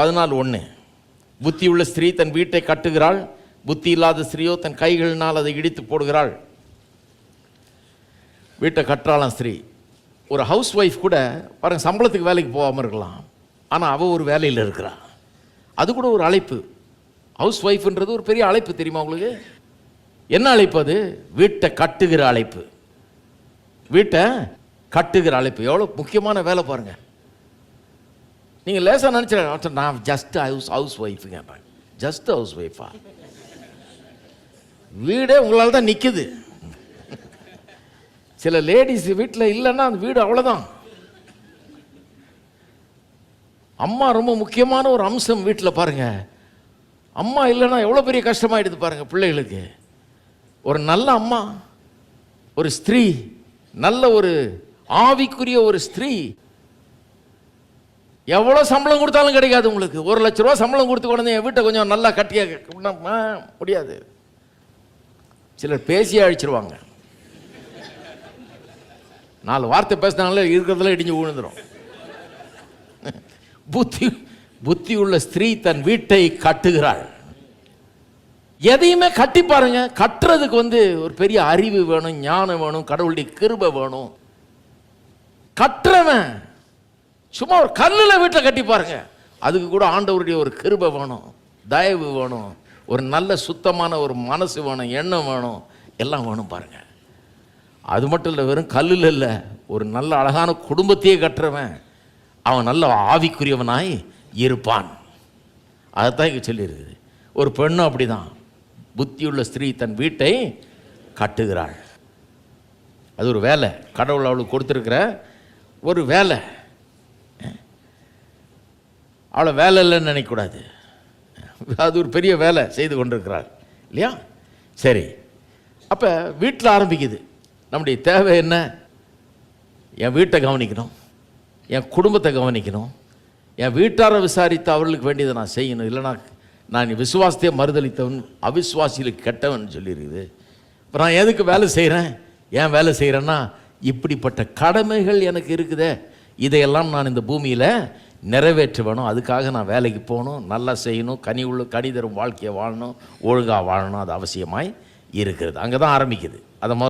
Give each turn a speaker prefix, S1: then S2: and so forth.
S1: பதினாலு ஒன்று புத்தியுள்ள ஸ்திரீ தன் வீட்டை கட்டுகிறாள் புத்தி இல்லாத ஸ்திரீயோ தன் கைகளினால் அதை இடித்து போடுகிறாள். வீட்டை கட்டுறாளாம் ஸ்திரீ. ஒரு ஹவுஸ் ஒய்ஃப் கூட பாருங்கள் சம்பளத்துக்கு வேலைக்கு போகாமல் இருக்கலாம். ஆனால் அவள் ஒரு வேலையில் இருக்கிறாள் அது கூட ஒரு அழைப்பு. ஹவுஸ் ஒய்ஃப்ன்றது ஒரு பெரிய அழைப்பு தெரியுமா உங்களுக்கு? என்ன அழைப்பு அது? வீட்டை கட்டுகிற அழைப்பு. வீட்டை கட்டுகிற அழைப்பு. எவ்வளோ முக்கியமான வேலை பாருங்கள் நீங்கள் லேசாக நினச்சிட நான் ஜஸ்ட் ஹவுஸ் ஹவுஸ் ஒய்ஃபுங்க ஜஸ்ட் ஹவுஸ் ஒய்ஃபா வீடே உங்களால் தான் நிற்குது சில லேடிஸ் வீட்டில் இல்லைன்னா அந்த வீடு அவ்வளோதான் அம்மா ரொம்ப முக்கியமான ஒரு அம்சம் வீட்டில் பாருங்க. அம்மா இல்லைன்னா எவ்வளோ பெரிய கஷ்டமாயிடுது பாருங்க பிள்ளைகளுக்கு. ஒரு நல்ல அம்மா ஒரு ஸ்திரீ நல்ல ஒரு ஆவிக்குரிய ஒரு ஸ்திரீ எவ்வளோ சம்பளம் கொடுத்தாலும் கிடைக்காது உங்களுக்கு. ஒரு லட்ச ரூபா சம்பளம் கொடுத்து கொண்டு என் வீட்டை கொஞ்சம் நல்லா கட்டியா முடியாது. சிலர் பேசியே அழிச்சிருவாங்க. நாலு வார்த்தை பேசினாங்களே இருக்கிறதுல இடிஞ்சு விழுந்துடும் புத்தி புத்தி உள்ள ஸ்திரீ தன் வீட்டை கட்டுகிறாள். எதையுமே கட்டி பாருங்க. கட்டுறதுக்கு வந்து ஒரு பெரிய அறிவு வேணும் ஞானம் வேணும் கடவுளுடைய கிருபை வேணும். கட்டுறவன் சும்மா ஒரு கல்லில் வீட்டில் கட்டி பாருங்க. அதுக்கு கூட ஆண்டவருடைய ஒரு கிருபை வேணும் தயவு வேணும் ஒரு நல்ல சுத்தமான ஒரு மனசு வேணும் எண்ணம் வேணும் எல்லாம் வேணும் பாருங்க. அது மட்டும் இல்லை வெறும் கல்லில் இல்லை ஒரு நல்ல அழகான குடும்பத்தையே கட்டுறவன் அவன் நல்ல ஆவிக்குரியவனாய் இருப்பான். அதைத்தான் இங்கே சொல்லியிருக்குது. ஒரு பெண்ணும் அப்படிதான். புத்தியுள்ள ஸ்திரீ தன் வீட்டை கட்டுகிறாள். அது ஒரு வேலை. கடவுள் அவளுக்கு கொடுத்துருக்கிற ஒரு வேலை. அவ்வளோ வேலை இல்லைன்னு நினைக்கக்கூடாது. அது ஒரு பெரிய வேலை செய்து கொண்டிருக்கிறார். இல்லையா? சரி. அப்போ வீட்டில் ஆரம்பிக்குது. நம்முடைய தேவை என்ன? என் வீட்டை கவனிக்கணும். என் குடும்பத்தை கவனிக்கணும். என் வீட்டாரை விசாரித்து அவர்களுக்கு வேண்டியதை நான் செய்யணும். இல்லைனா நான் விசுவாசத்தையே மறுதளித்தவன் அவிசுவாசிகளுக்கு கெட்டவன் சொல்லியிருக்குது. இப்போ நான் எதுக்கு வேலை செய்கிறேன் ஏன் வேலை செய்கிறேன்னா இப்படிப்பட்ட கடமைகள் எனக்கு இருக்குதே. இதையெல்லாம் நான் இந்த பூமியில் நிறைவேற்றுவணும் அதுக்காக நான் வேலைக்கு போகணும் நல்லா செய்யணும் கனி உள்ள கனி தரும் வாழ்க்கையை வாழணும் ஒழுங்காக வாழணும் அது அவசியமாய் இருக்கிறது. அங்கே தான் ஆரம்பிக்குது. அதை